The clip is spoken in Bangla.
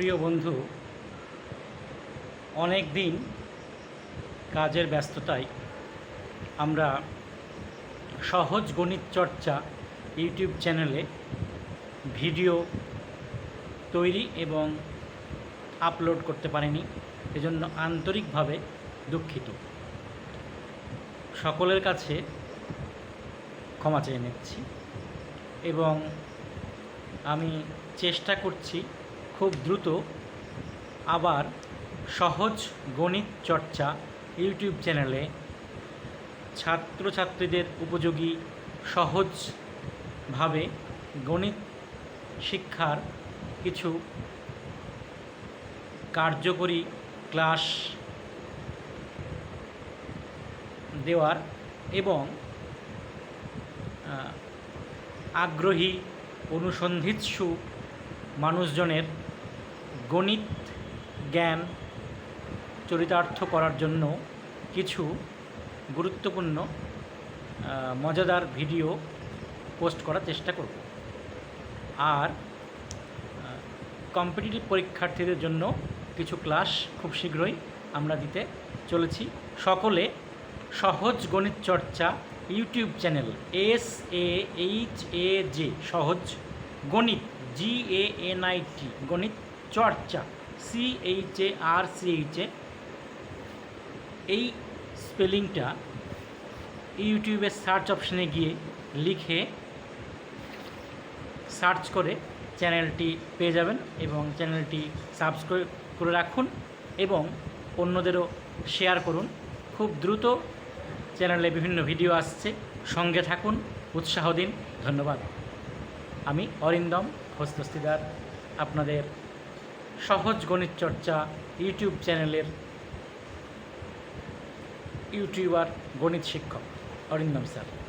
প্রিয় বন্ধু, অনেক দিন কাজের ব্যস্ততায় আমরা সহজ গণিত চর্চা ইউটিউব চ্যানেলে ভিডিও তৈরি এবং আপলোড করতে পারিনি, এজন্য আন্তরিকভাবে দুঃখিত। সকলের কাছে ক্ষমা চেয়ে নিচ্ছি এবং আমি চেষ্টা করছি খুব দ্রুত আবার সহজ গণিত চর্চা ইউটিউব চ্যানেলে ছাত্রছাত্রীদের উপযোগী সহজভাবে গণিত শিক্ষার কিছু কার্যকরী ক্লাস দেওয়ার এবং আগ্রহী, অনুসন্ধিৎসু মানুষজনের গণিত, জ্ঞান চরিতার্থ করার জন্য কিছু গুরুত্বপূর্ণ মজাদার ভিডিও পোস্ট করার চেষ্টা করব। আর কম্পিটিটিভ পরীক্ষার্থীদের জন্য কিছু ক্লাস খুব শীঘ্রই আমরা দিতে চলেছি। সকলে সহজ গণিত চর্চা YouTube channel S A H A J, সহজ গণিত, G A N I T, গণিত চর্চা C H A R C H এই স্পেলিংটা ইউটিউবের সার্চ অপশানে গিয়ে লিখে সার্চ করে চ্যানেলটি পেয়ে যাবেন এবং চ্যানেলটি সাবস্ক্রাইব করে রাখুন এবং অন্যদেরও শেয়ার করুন। খুব দ্রুত চ্যানেলে বিভিন্ন ভিডিও আসছে, সঙ্গে থাকুন, উৎসাহ দিন। ধন্যবাদ। আমি অরিন্দম হস্তস্তিদার আপনাদের সহজ গণিত চর্চা ইউটিউব চ্যানেলের ইউটিউবার গণিত শিক্ষক অরিন্দম স্যার।